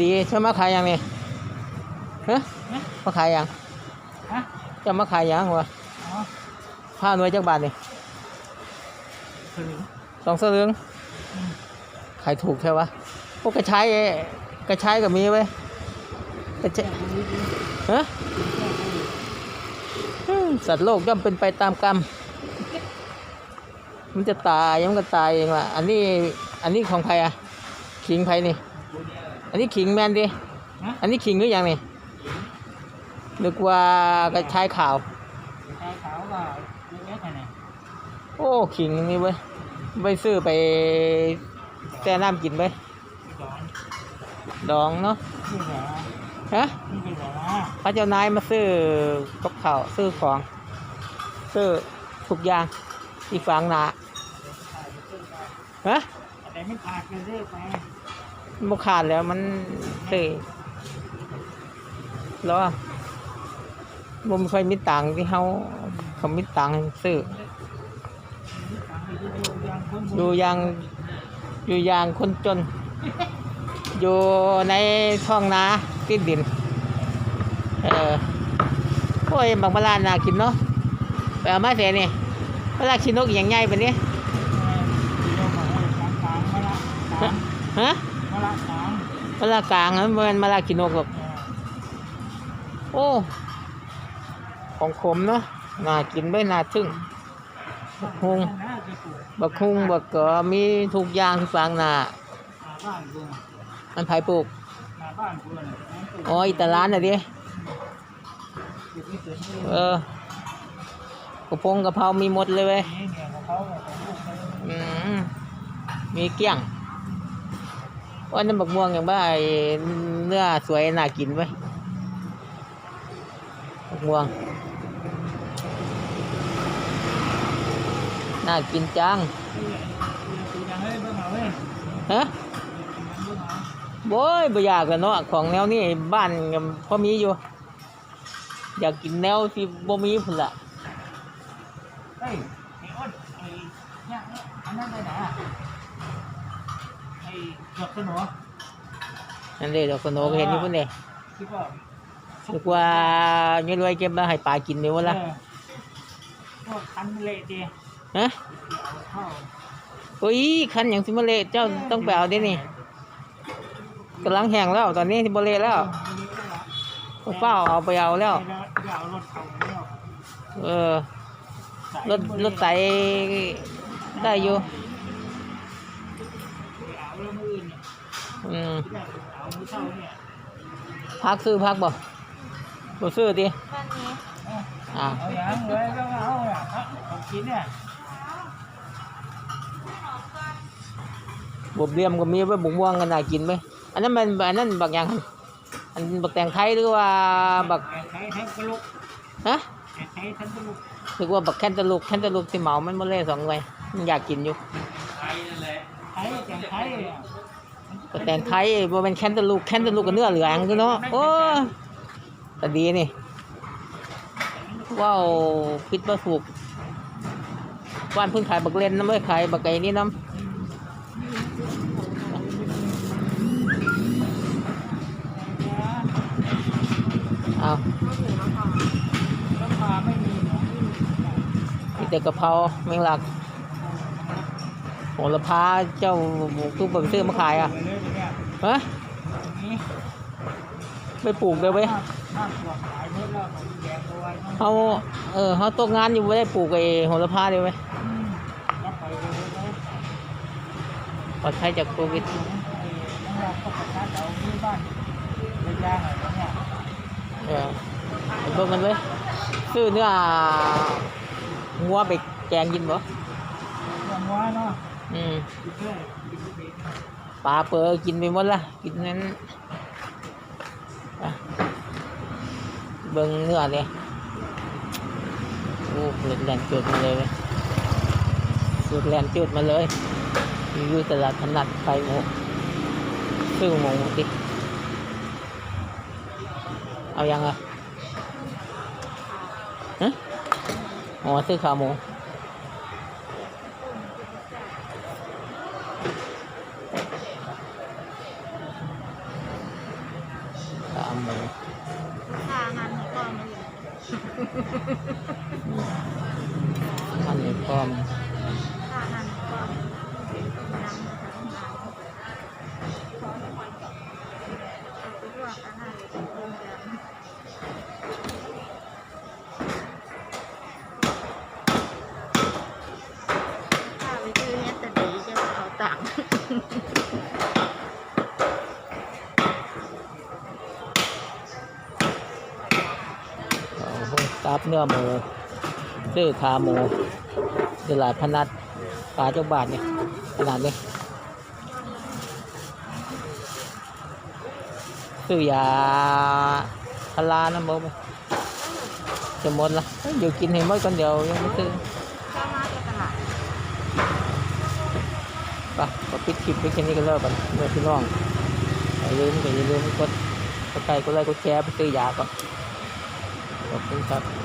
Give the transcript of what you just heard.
ดีใช่มาขายยังนี่ฮะฮะ มาขายยังฮะจะมาขายยังวะอ๋อผ้าหน่วยจักบาทนี่สลึงสองสลึงอืมขายถูกใช่ปะพวกกระชายกระชายก็มีไว้ยกระชายฮะอืมสัตว์โลกย่อมเป็นไปตามกรรม มันจะตายมันก็ตายเองล่ะ อันนี้ อันนี้ของใครอะขิงใครนี่ อันนี้ขิงแมนดิฮะ อันนี้ขิงหรือยังนี่นึกว่ากระชายขาว ชายขาวก็เล็กๆไงโอ้ขิงนี่เว้ยไปซื้อไปแช่น้ำกินไปสองดองเนาะนี่เหรอฮะนี่เหรอพระเจ้านายมาซื้อกับข้าวซื้อของซื้อทุกอย่างที่ฝังหนาฮะแต่ไม่ขาดกันเรื่อยไปมัน บ่ขาดแล้วมันซื้อแล้วอบ่มีใครมีตังที่เขาเขามีตังซื้ออยู่อย่างอยู่อย่างคนจน อยู่ในท้องนาติดดิน เออโอ้ยบางมะลานากินเนาะไปเอามาเสียนี่มะลาชินกอย่างใหญ่ปนี้ฮะ มะลากลางมันเป็นมะลาชินกหรอกโอ้ ของขมเนาะน่ากินไม่น่าทึ่งบักฮุงบักฮุงบักเกอมีทุกอย่างที่ฟางนาหนามันไผ่ปลูกอ๋ออีตาร้านน่ะดิปลูกไม่เสร็จเออกระพงกระเพรามีหมดเลยเว้ยอืมมีเกลี้ยง ว่าน้ำบักม่วงอย่างบ้าเนื้อสวยน่ากินไว้ยบักม่วง น่ากินจังฮะเบิ่งเอาโบยบ่อยากกันเนาะของแนวนี้บ้านก็พอมีอยู่ อยากกินแนวที่บ่มีพุ่นละเฮ้ยไอ้อ้นไอ้เนี่ยอันนั้นไปไหนอะ ดอกสโหนนั่นเลยดอกสโนก็เห็นอยู่พุ่นเด้คิดว่านึกว่าเงินไว้เก็บมาให้ปลากินนี่วะล่ะเออพวกคันเละดีฮะเอาเข้าโอ้ยคันอย่างสิมาเละเจ้าต้องไปเอาเด้นี่กำลังแห้งแล้วตอนนี้ที่บ่เละแล้วเฝ้าเอาไปเอาแล้วอย่าเอารถเขาแล้วเออรถรถไถได้อยู่ อืมเอามือเท่าเนี่ยพักซื้อพักบ่บ่ซื้อติบ้านนี้อ่าเอาอย่างเลยก็เอาอะเอากินเนี่ยบวบเหลี่ยมก็มีไว้บุกม่วงก็น่ากินไหมอันนั้นมันอันนั้นบักหยังหั่นอันบักแตงไทยหรือว่าบักแกใช้ทั้งกระลุกฮะแกใช้ทั้งกระลุกหรือว่าบักแคนตาลูปแคนตาลูปที่เหมามันบ่เละสองไว้มันอยากกินอยู่ไทยนั่นแหละไทยแกใช้อะบั กแตงไทยบ่เป็นแคนตาลูปแคนตาลูปกับเนื้อเหลืองคือเนาะโอ้แต่ดีนี่ว้าวคิดว่าถูกบ้านเพิ่งขายบักเลนน้ำไม่ขายบักไก่นี่น้ำเอาราคาไม่มีเนาะมีแต่กะเพราแมงลัก โหระพาเจ้าตู้เบิ่งซื้อมาขายอะไปเลยเนี่ยฮะไปปลูกเลยเว้ยห้ามตัวขาเมื่อเราตัวไว้เขาเออเขาตกงานอยู่ไม่ได้ปลูกไอ้โหระพาเลยเว้ยรับไปเลยเลยปลอดภัยจากโควิดเราก็ประกาศเออะไรเบิ่งกันเว้ยซื้อเนื้องัวไปแกงกินบ่อย่างว่าเนาะ อืมกินเพื่อกินเปลาเปอกินไปหมดละกินนั้นเบิ่งเนื้อเลยโอ้เลือดแลนจุดมาเลยสุดแลนจุดมาเลยอยู่ตลาดถนัดไข่หมูซื้อหมูดิเอายังอะฮะอ๋อซื้อขาหมู ค่าอาหารก็มาอยู่ อันนี้พร้อม ค่าอาหารก็ต้มยำนะคะเอาไปลวกอาหารหรือต้มยำถ้าไปซื้อเนี่ยจะดีจะเอาตังค์ เอาพวก ตับเนื้อหมูซื้อขาหมูตลาดพนัดปลาเจ้าบาทเนี่ยขนาดนี้ซื้อยาพารานะโมไหมจะหมดละเอ้ยอยู่กินให้หมดคนเดียวยังไม่ซื้อเข้ามาจากตลาดไปก็ปิดคลิปไปแค่นี้ก็เลิกกันเมื่อพี่น้องอย่าลืมอย่าลืมกดกดไลค์กดไลค์กดแชร์ไปซื้อยาก่อน ขอบคุณครับ